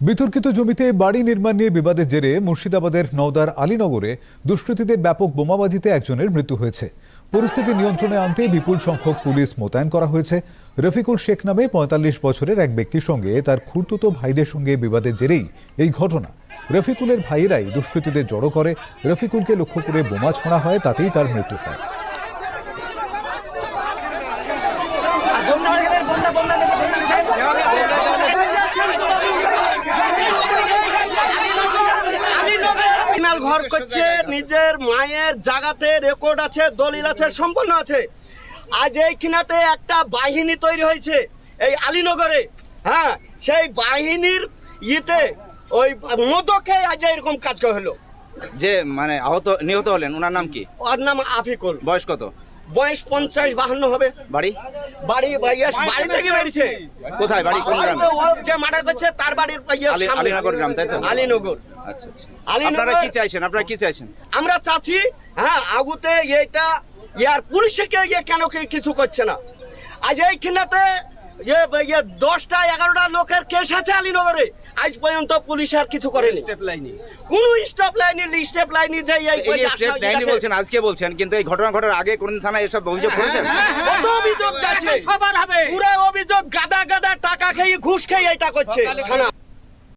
বিতর্কিত জমিতে বাড়ি নির্মাণ নিয়ে বিবাদের জেরে মুর্শিদাবাদের নওদার আলীনগরে দুষ্কৃতীদের ব্যাপক বোমাবাজিতে একজনের মৃত্যু হয়েছে। পরিস্থিতি নিয়ন্ত্রণে আনতে বিপুল সংখ্যক পুলিশ মোতায়েন করা হয়েছে। রফিকুল শেখ নামে পঁয়তাল্লিশ বছরের এক ব্যক্তির সঙ্গে তার খুর্তুতো ভাইদের সঙ্গে বিবাদের জেরেই এই ঘটনা। রফিকুলের ভাইয়েরাই দুষ্কৃতীদের জড়ো করে। রফিকুলকে লক্ষ্য করে বোমা ছোঁড়া হয়, তাতেই তার মৃত্যু হয়। ক্রিমিনাল ঘর করছে নিজের মায়ের জায়গাতে রেকর্ড আছে দলিল আছে সম্পন্ন আছে। আজ এইখানাতে একটা বাহিনী তৈরি হয়েছে এই আলীনগরে। হ্যাঁ সেই বাহিনীর ইতে ওই মদকে আজ এরকম কাজ হলো। যে মানে আহত নিহত হলেন ওনার নাম কি? ওর নাম আফিকুল। বয়স কত? বয়স পঞ্চাশ বাহান্ন হবে। বাড়ি? বাড়ি বাড়ি থেকে বেরিয়েছে। কোথায় বাড়ি? কোন গ্রামে? যে মার্ডার করছে তার বাড়ির আলীনগর গ্রাম, তাই তো? আলীনগর। আচ্ছা আচ্ছা। আপনারা কি চাইছেন? আপনারা কি চাইছেন? আমরা চাচ্ছি হ্যাঁ আগুতে এটা ইয়ার পুলিশকে ইয়ে কেন কি- কিছু করছে না? আজ এইখানেতে ইয়ে ইয়ে দশটা এগারোটা লোকের কেস আছে আলীনগরে। আজ পর্যন্ত পুলিশ আর কিছু করেনি। কোন স্টপ লাইনি স্টেপ লাইনি যাই এই এই স্টেপ লাইনি বলছেন আজকে বলছেন কিন্তু এই ঘটনা ঘটার আগে কোন থানায় এসব অভিযোগ করেছেন? কত অভিযোগ যাচ্ছে? সবার হবে। পুরো অভিযোগ গাদা গাদা টাকা খেয়ে ঘুষ খেয়ে এটা করছে। থানা